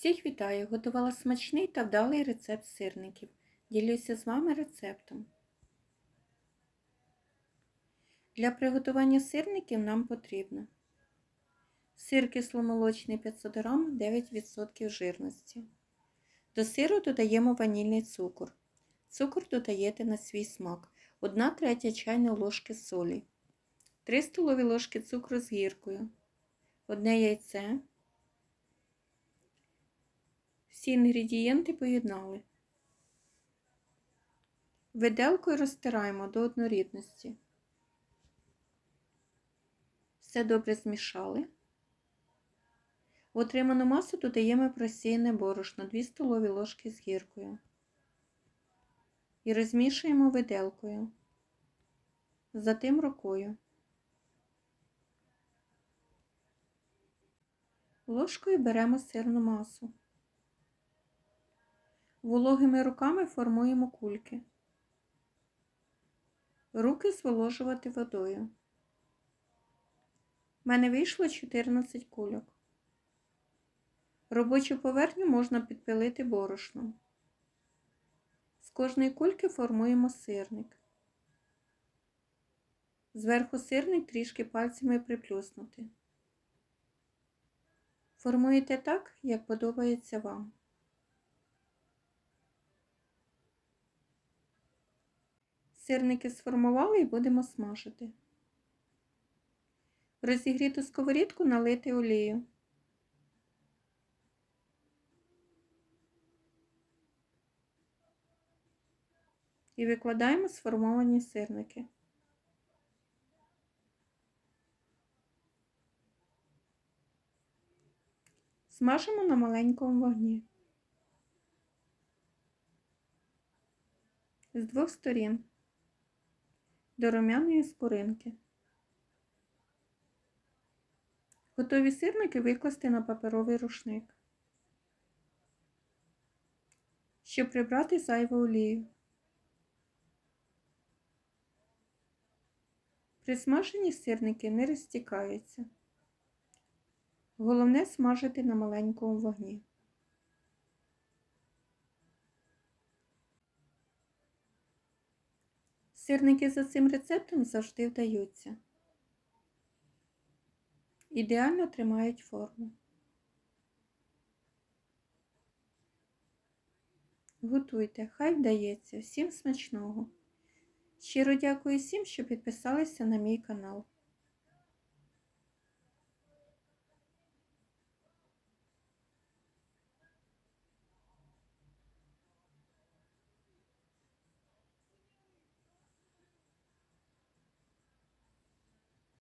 Всіх вітаю! Готувала смачний та вдалий рецепт сирників. Ділюся з вами рецептом. Для приготування сирників нам потрібно сир кисломолочний 500 г 9% жирності. До сиру додаємо ванільний цукор. Цукор додаєте на свій смак. 1 третя чайної ложки солі, 3 столові ложки цукру з гіркою, 1 яйце. Всі інгредієнти поєднали. Виделкою розтираємо до однорідності. Все добре змішали. В отриману масу додаємо просіяне борошно 2 столові ложки з гіркою. І розмішуємо виделкою, затим рукою. Ложкою беремо сирну масу. Вологими руками формуємо кульки. Руки зволожувати водою. У мене вийшло 14 кульок. Робочу поверхню можна підпилити борошном. З кожної кульки формуємо сирник. Зверху сирник трішки пальцями приплюснути. Формуєте так, як подобається вам. Сирники сформували і будемо смажити. В розігріту сковорідку налити олію. І викладаємо сформовані сирники. Смажимо на маленькому вогні. З двох сторін до румяної скоринки. Готові сирники викласти на паперовий рушник, щоб прибрати зайву олію. Присмажені сирники не розтікаються. Головне смажити на маленькому вогні. Сирники за цим рецептом завжди вдаються. Ідеально тримають форму. Готуйте, хай вдається. Всім смачного! Щиро дякую всім, що підписалися на мій канал.